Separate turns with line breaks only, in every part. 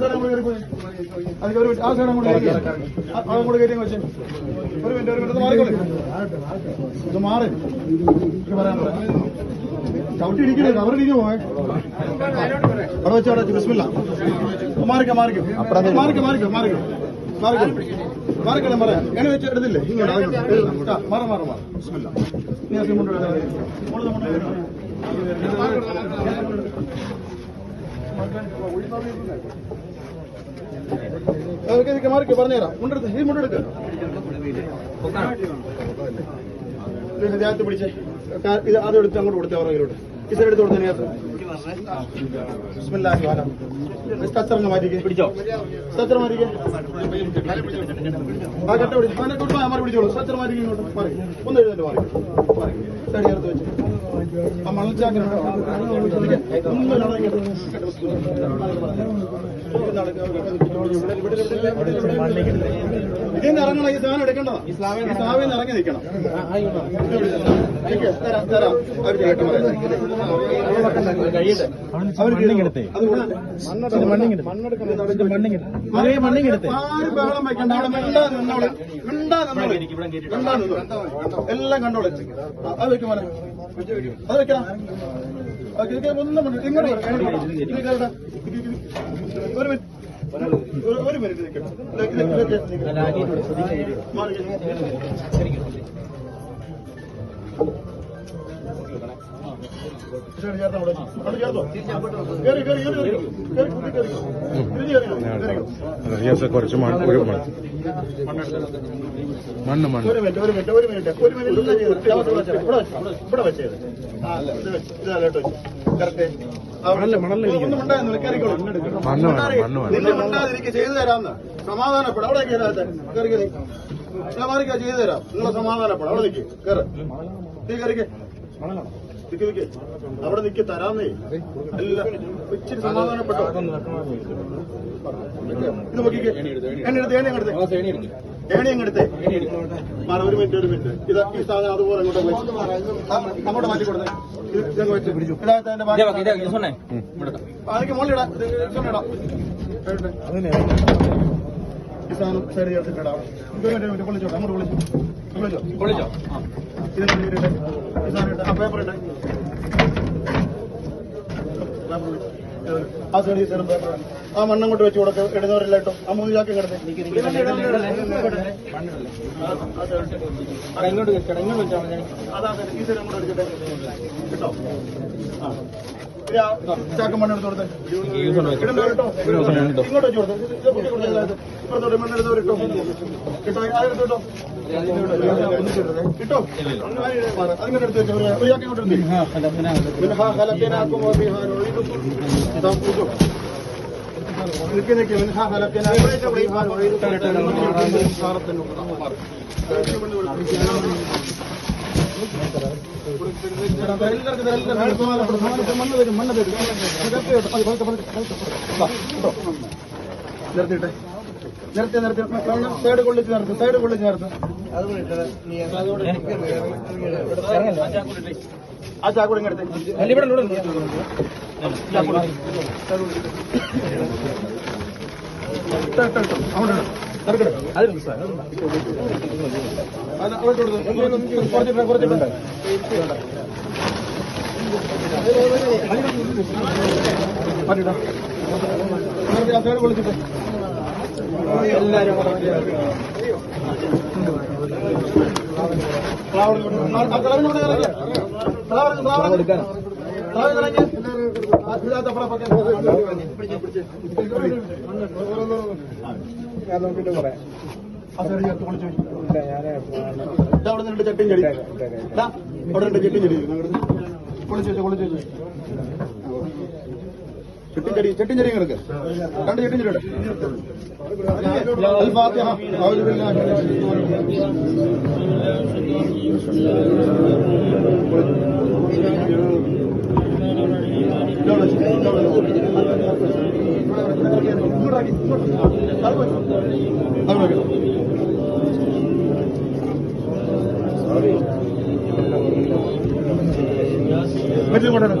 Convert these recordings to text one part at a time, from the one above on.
Side അങ്ങോട്ട് കയറി അതൊക്കെ ഒരു ആ സൈഡ് അങ്ങോട്ട് കയറി അത് അങ്ങോട്ട് കയറി വെച്ചേ ഒരു മിനിറ്റ് ഒരു മിനിറ്റ് മാറിക്കോളെ. ഇത് മാറി. പറയാൻ പറ. ചവിട്ടി ഇടിക്കണേ കവറിടിക്ക് പോയെ അവിടെ വെച്ച് അവിടെ ബിസ്മില്ല. മാറിക്ക മാറിക്ക. മാറിക്ക മാറിക്ക മാറിക്ക. മാറിക്ക. മാറിക്കണം പറയാം. എങ്ങനെ വെച്ച് എടുത്തില്ലേ ഇങ്ങോട്ട് മാറ് മാറ് മാറ്. ബിസ്മില്ല. നീ ആ സിമുണ്ട് മാറിക്ക പറഞ്ഞുതരാം. മുണ്ടെടുത്ത് ഈ മുണ്ടെടുക്ക. ഇത് ദേഹത്ത് പിടിച്ചേ ഇത് ആദ്യം എടുത്ത് അങ്ങോട്ട് കൊടുത്തേ പുറകിലോട്ട് ഈ സൈഡ് എടുത്ത് കൊടുത്തേ സ്ട്രക്ചർ മാറ്റിക്കേ. പിടിച്ചോ? സ്ട്രക്ചർ മാറ്റിക്കേ. ആ കട്ട പിടി അവനെ കൊണ്ട് മാറി പിടിച്ചോളൂ. സ്ട്രക്ചർ മാറ്റി ഇങ്ങോട്ട്. മാറി. ഒന്ന് എഴുന്നേറ്റ് മാറി. സൈഡ് ചേർത്ത് വെച്ച്. ഇതിന്ന് ഇറങ്ങണം ഈ സാധനം എടുക്കേണ്ടതാ ഈ സ്ലാവിൽ നിന്ന് ഇറങ്ങി നിൽക്കണം തരാം തരാം നിന്നോളെ എല്ലാം കണ്ടോളെ അത് വെക്കും മോനെ അത് ഒന്നും ഇങ്ങോട്ട്. ഒരു മിനിറ്റ്. ഒരു- മിനിറ്റ്
കുറച്ച് മണ്ണ് ഒരു മണ്ണ് മണ്ണ്.
ഒരു മിനിറ്റ് ഒരു മിനിറ്റ് ഒരു മിനിറ്റ്. ഒരു മിനിറ്റ് ഇവിടെ വെച്ച് ഇവിടെ വെച്ച് ഇവിടെ വെച്ചത് ഇതാലോട്ട് കറക്റ്റ്.
മണ്ണ് മണ്ണ്
ചെയ്തു സമാധാനപ്പെടാം. അവിടെ കയറി മാറിക്കാ ചെയ്തു തരാം. നിങ്ങൾ സമാധാനപ്പെടാം. അവിടെ നിൽക്ക് കയറ്. കയറിക്ക്. നിക്ക് നിക്ക്. അവിടെ നിക്ക് തരാന്നേ അല്ല ഇച്ചിരി സമാധാനപ്പെട്ടോ? ഇത് നോക്കിക്കേ എന്നെ എടുത്ത് എണ്ണ അങ്ങെടുത്ത്. ഏണി അങ്ങെടുത്തേ. മാറ ഒരു മിനിറ്റ് ഒരു മിനിറ്റ്. ഇത് ഈ സാധനം അതുപോലെ അങ്ങോട്ട് ആ, അങ്ങോട്ട് മാറ്റി കൊടുത്തേ. ഇതങ്ങ് വെച്ച്. ഇതാകത്ത് അതിക്ക് മുകളിലിടാ ഇത് ഇടാം. ഈ സാധനം സൈഡ് ചേർത്തിട്ടിടാം ഇത് പൊളിച്ചോട്ടെ അങ്ങോട്ട് പൊളിച്ചു വിളിച്ചോ വിളിച്ചോ ഇത് ഇങ്ങോട്ട് ഇടട്ടെ. ആ പേപ്പർ കൊണ്ട് വെച്ച് കൊടുക്കും ഇടുന്നവരെല്ലാം ഇട്ടോ ആ മൂന്ന് ചാക്കി കിടന്നേ കിട്ടോ ചാക്ക് മണ്ണെടുത്ത് കൊടുത്തേ. ഇങ്ങോട്ട് വെച്ച് കൊടുത്തേ. ഇപ്പുറത്തോട്ട് മണ്ണെടുത്തവർ ഇട്ടോ. കിട്ടോ കിട്ടോ അതിങ്ങോട്ട് എടുത്ത് വെച്ചോ. ഒരു എടുത്തേ منها خلقناكم وفيها نعيدكم ഇതാ പൂജോ നിൽക്കി നിൽക്കി منها خلقناكم وفيها نعيدكم സാറത്തിന് മണ്ണ് തരും മണ്ണ് തരും നിർത്തിട്ടെ നിർത്തി നിർത്തി സൈഡ് കൊള്ളിച്ച് നിർത്തി സൈഡ് കൊള്ളിച്ച് നിർത്തി ആ ചാക്കൂടെ കൊള്ളിച്ചിട്ട് എല്ലാരും ചേർത്ത് പൊളിച്ചു ഇതാ അവിടെ രണ്ട് ചട്ടിയും ചെടി അവിടെ രണ്ട് ചട്ടിയും ചെടി പൊളിച്ചു വെച്ചു ചെട്ടിഞ്ചെടി ചെട്ടിഞ്ചെടി കിടക്ക്. രണ്ട് ചെട്ടിഞ്ചെടി അൽഫാത്തിഹ പറ്റില്ല കൊണ്ടുവരണം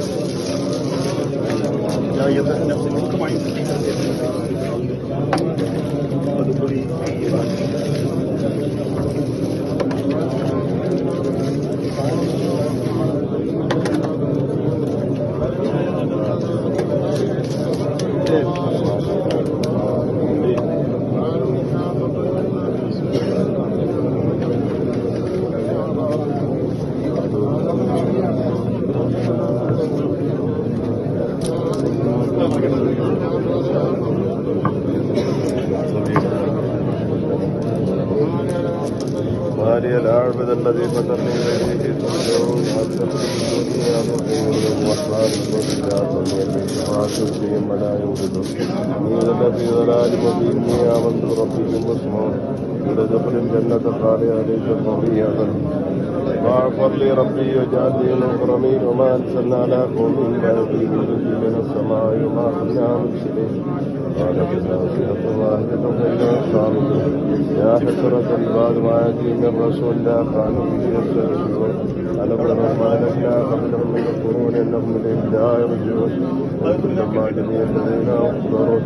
Bây giờ, tôi sẽ hướng dẫn các
bạn. محمد الذي فتن إليه سمایو يا حسرة بعد ما يأتي من رسول لا كانوا به يسترسلون ألم ما لكنا قبلهم من القرون إنهم لا يرجعون وكلما جميع الذين أخبروا